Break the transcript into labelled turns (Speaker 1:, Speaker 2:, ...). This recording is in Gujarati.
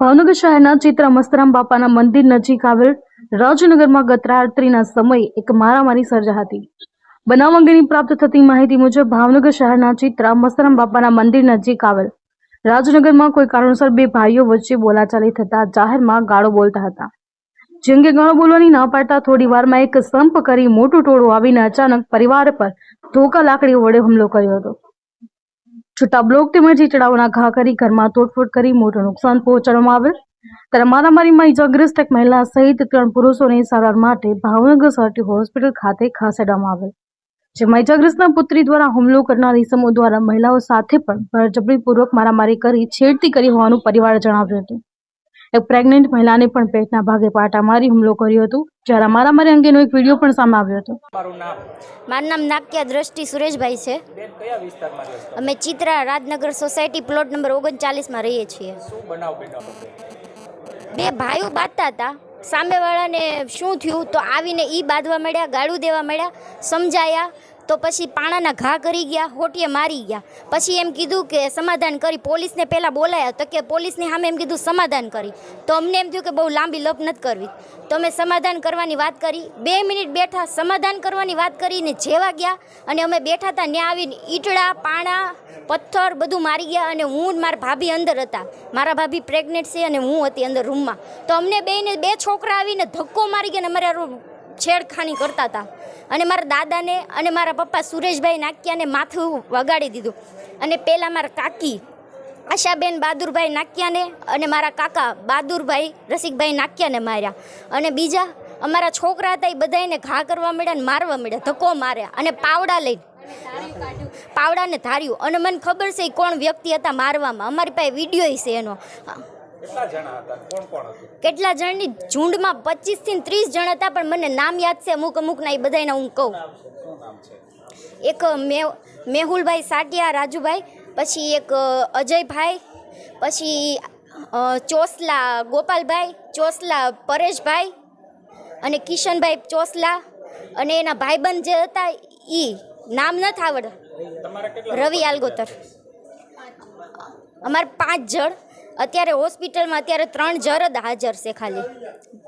Speaker 1: ભાવનગર શહેરના ચિત્ર મસ્તરામ બાપાના મંદિર નજીક આવેલ રાજનગરમાં ગત રાત્રિના સમયે એક મારામારી સર્જા હતી બનાવ અંગેની પ્રાપ્ત થતી માહિતી મુજબ ભાવનગર શહેરના ચિત્ર મસ્તરામ બાપાના મંદિર નજીક આવેલ. રાજનગરમાં કોઈ કારણોસર બે ભાઈઓ વચ્ચે બોલાચાલી થતા જાહેરમાં ગાળો બોલતા હતા. જે અંગે ગાળો બોલવાની ના પાડતા થોડી વારમાં એક સંપ કરી મોટું ટોળું આવીને અચાનક પરિવાર પર ધોકા લાકડીઓ વડે હુમલો કર્યો હતો. છૂટા બ્લોક તેમજ ઈટડાઓના ઘા કરી ઘરમાં તોડફોડ કરી મોટું નુકસાન પહોંચાડવામાં આવેલ. ત્યારે મારામારીમાં ઈજાગ્રસ્ત એક મહિલા સહિત ત્રણ પુરુષોને સારવાર માટે ભાવનગર સર્ટી હોસ્પિટલ ખાતે ખસેડવામાં આવેલ. જેમાં ઈજાગ્રસ્તના પુત્રી દ્વારા હુમલો કરનાર ઇસમો દ્વારા મહિલાઓ સાથે પણ બળજબરીપૂર્વક મારામારી કરી છેડતી કરી હોવાનું પરિવારે જણાવ્યું હતું. એક પ્રેગ્નેન્ટ મહિલાને પણ પેટના ભાગે પાટા મારી હુમલો કર્યો હતો જ્યારે મારા મારામારી અંગેનો એક વીડિયો પણ સામે આવ્યો હતો.
Speaker 2: મારું નામ?
Speaker 3: મારું નાક્યા દ્રષ્ટિ સુરેશભાઈ છે. અમે Chitra Rajnagar society plot number ઓગણચાલીસમાં રહીએ છીએ. બે ભાઈઓ બાંધતા હતા. સામેવાળાને શું થયું તો આવીને એ બાંધવા મળ્યા ગાળું દેવા મળ્યા સમજાયા. તો પછી પાણાના ઘા કરી ગયા, હોટીએ મારી ગયા. પછી એમ કીધું કે સમાધાન કરી. પોલીસને પહેલાં બોલાયા તો કે પોલીસની સામે એમ કીધું સમાધાન કરી. તો અમને એમ થયું કે બહુ લાંબી લપ નથી કરવી. તો અમે સમાધાન કરવાની વાત કરી. બે મિનિટ બેઠા સમાધાન કરવાની વાત કરીને જેવા ગયા અને અમે બેઠા હતા ત્યાં આવીને ઈટડા પાણા, પથ્થર બધું મારી ગયા અને હું મારા ભાભી અંદર હતા. મારા ભાભી પ્રેગ્નેન્ટ છે અને હું હતી અંદર રૂમમાં તો અમને બેને બે છોકરા આવીને ધક્કો મારી ગયા અને અમારા છેડખાની કરતા હતા. અને મારા દાદાને અને મારા પપ્પા સુરેશભાઈ નાક્યાને માથું વગાડી દીધું. અને પહેલાં મારા કાકી આશાબેન બહાદુરભાઈ નાક્યાને અને મારા કાકા બહાદુરભાઈ રસિકભાઈ નાક્યાને માર્યા. અને બીજા અમારા છોકરા હતા એ બધાને ઘા કરવા મળ્યા અને મારવા મળ્યા, ધક્કો માર્યા અને પાવડા લઈને. પાવડાને ધાર્યું. અને મને ખબર છે એ કોણ વ્યક્તિ હતા મારવામાં. અમારી પાસે વીડિયો છે એનો.
Speaker 2: કેટલા જણા હતા? કોણ કોણ હતું?
Speaker 3: કેટલા જણની ઝુંડમાં પચીસથી ત્રીસ જણ હતા પણ મને નામ યાદ છે અમુક અમુકના એ બધાના હું કહું.
Speaker 2: શું નામ છે?
Speaker 3: એક મે મેહુલભાઈ સાટિયા રાજુભાઈ પછી એક અજયભાઈ પછી ચોસલા ગોપાલભાઈ ચોસલા પરેશભાઈ અને કિશનભાઈ ચોસલા અને એના ભાઈબંધ જે હતા એ નામ નથી આવડ રવિ આલગોતર. અમારે પાંચ જણ. અત્યારે હોસ્પિટલમાં અત્યારે ત્રણ જણ જ હાજર છે ખાલી.